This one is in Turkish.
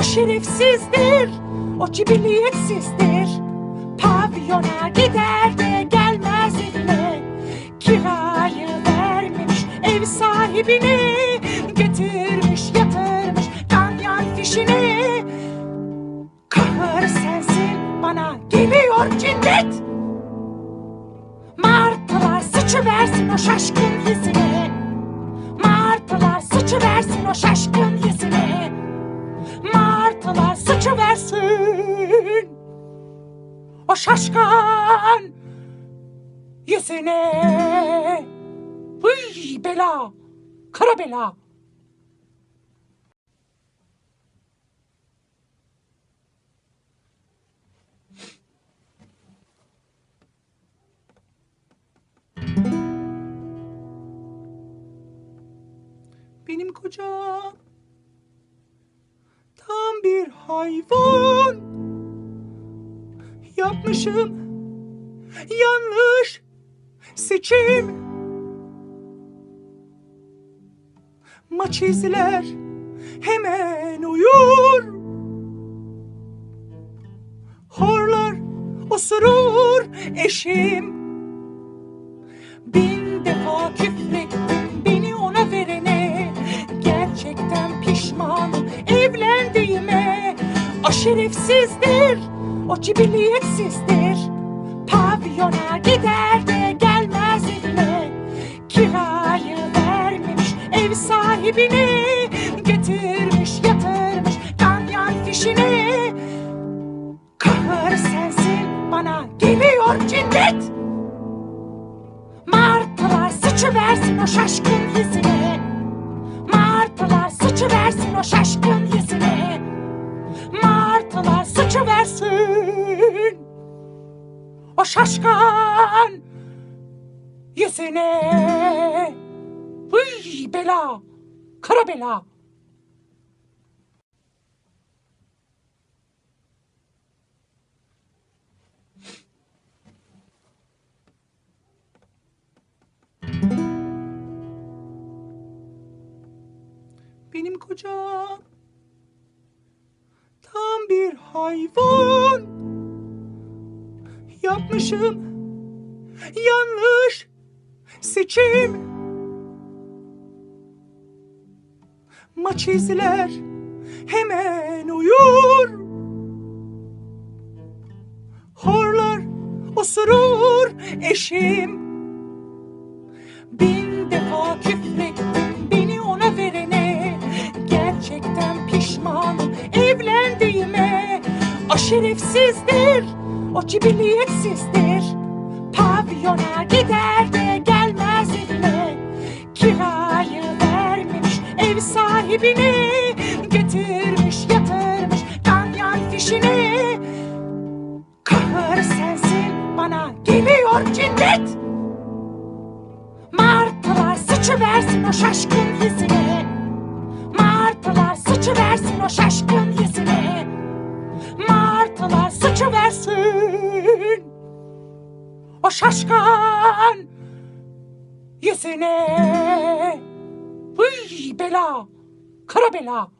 O şerefsizdir, o cibiliyetsizdir Pavyona gider de gelmez evine Kirayı vermemiş ev sahibine Getirmiş yatırmış ganyan fişini. Kahır sensin bana geliyor cinnet. Martılar sıçıversin o şaşkın sıçıversin O şaşkın yüzüne. Hıy bela Kara bela. Benim kocam hayvan. Yapmışım yanlış seçim. Maç izler hemen uyur. Horlar osurur eşim. Bin O şerefsizdir, o cibiliyetsizdir Pavyona gider de gelmez evine Kirayı vermemiş ev sahibine Getirmiş yatırmış ganyan fişini. Kahır sensin bana geliyor cinnet. Martılar sıçıversin o şaşkın yüzüne. Martılar sıçıversin o şaşkın Sıçıversin O şaşkın yüzüne. Hıy bela Kara bela. Benim kocam bir hayvan. Yapmışım yanlış seçim. Maç izler hemen uyur. Horlar osurur eşim. Şerefsizdir, o cibiliyetsizdir Pavyona gider de gelmez evine Kirayı vermemiş ev sahibine Getirmiş yatırmış ganyan fişini. Kahır sensin bana geliyor cinnet. Martılar sıçıversin o şaşkın yüzüne. Martılar sıçıversin o şaşkın sıçıversin O şaşkın yüzüne. Hıy bela Kara bela